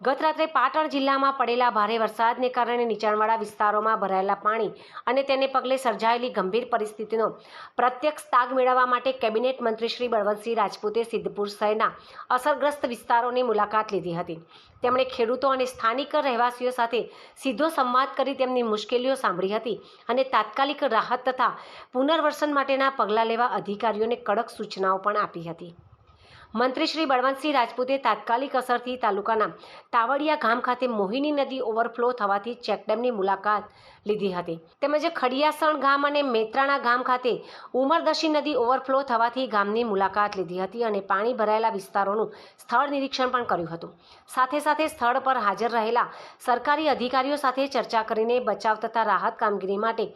ગત રાત્રે પાટણ જિલ્લામાં પડેલા ભારે વરસાદને કારણે નીચાણવાળા વિસ્તારોમાં ભરાયેલા પાણી અને તેને પગલે સર્જાયેલી ગંભીર પરિસ્થિતિનો પ્રત્યક્ષ તાગ મેળવવા માટે કેબિનેટ મંત્રી શ્રી બળવંતસિંહ રાજપૂતે સિદ્ધપુર શહેરના અસરગ્રસ્ત વિસ્તારોની મુલાકાત લીધી હતી. તેમણે ખેડૂતો અને સ્થાનિક રહેવાસીઓ સાથે સીધો સંવાદ કરી તેમની મુશ્કેલીઓ સાંભળી હતી અને તાત્કાલિક રાહત તથા પુનર્વસન માટેના પગલાં લેવા અધિકારીઓને કડક સૂચનાઓ પણ આપી હતી. મંત્રી શ્રી બળવંતસિંહ રાજપૂતે તાત્કાલિક અસરથી તાલુકાના તાવડિયા ગામ ખાતે મોહિની નદી ઓવરફ્લો થવાથી ચેકડેમની મુલાકાત લીધી હતી. તેમજ ખડિયાસણ ગામ અને મેત્રાણા ગામ ખાતે ઉમરદશી નદી ઓવરફ્લો થવાથી ગામની મુલાકાત લીધી હતી અને પાણી ભરાયેલા વિસ્તારોનું સ્થળ નિરીક્ષણ પણ કર્યું હતું. સાથે સાથે સ્થળ પર હાજર રહેલા સરકારી અધિકારીઓ સાથે ચર્ચા કરીને બચાવ તથા રાહત કામગીરી માટે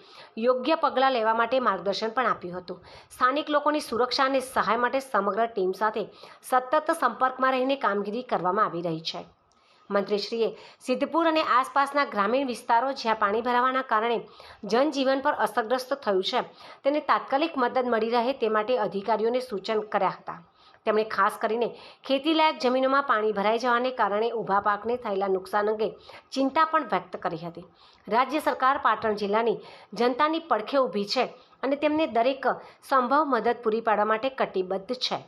યોગ્ય પગલાં લેવા માટે માર્ગદર્શન પણ આપ્યું હતું. સ્થાનિક લોકોની સુરક્ષા અને સહાય માટે સમગ્ર ટીમ સાથે સતત સંપર્કમાં રહીને કામગીરી કરવામાં આવી રહી છે. મંત્રીશ્રીએ સિદ્ધપુર અને આસપાસના ગ્રામીણ વિસ્તારો જ્યાં પાણી ભરાવાના કારણે જનજીવન પર અસરગ્રસ્ત થયું છે, તેને તાત્કાલિક મદદ મળી રહે તે માટે અધિકારીઓને સૂચન કર્યા હતા. તેમણે ખાસ કરીને ખેતીલાયક જમીનોમાં પાણી ભરાઈ જવાને કારણે ઊભા પાકને થયેલા નુકસાન અંગે ચિંતા પણ વ્યક્ત કરી હતી. રાજ્ય સરકાર પાટણ જિલ્લાની જનતાની પડખે ઊભી છે અને તેમને દરેક સંભવ મદદ પૂરી પાડવા માટે કટિબદ્ધ છે.